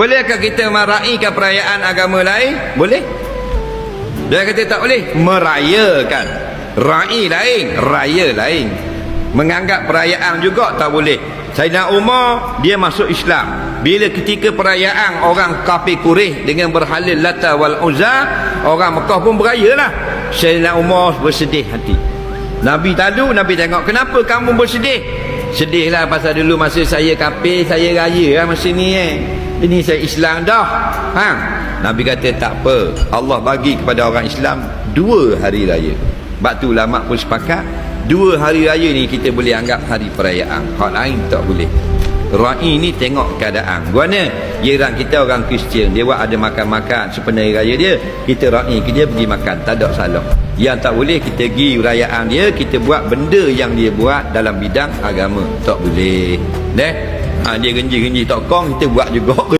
Bolehkah kita meraihkan perayaan agama lain? Boleh. Dia kata tak boleh. Merayakan. Rai lain, raya lain. Menganggap perayaan juga tak boleh. Sayyidina Umar dia masuk Islam. Bila ketika perayaan orang kafir Quraisy dengan berhala Lata wal Uzza, orang Mekah pun berayalah. Sayyidina Umar bersedih hati. Nabi tadu Nabi tengok kenapa kamu bersedih? Sedihlah pasal dulu masa saya kafir saya raya lah masa ni eh. Ini saya Islam dah. Ha? Nabi kata tak apa. Allah bagi kepada orang Islam dua hari raya. Sebab tu ulama pun sepakat dua hari raya ni kita boleh anggap hari perayaan. Hak lain tak boleh. Ra'i ni tengok keadaan. Guana jiran kita orang Kristian, dia buat ada makan-makan sepenuh raya dia. Kita ke dia pergi makan, tak ada salah. Yang tak boleh kita pergi perayaan dia, kita buat benda yang dia buat dalam bidang agama. Tak boleh. Deh. Ha, dia genji-genji tok kong kita buat juga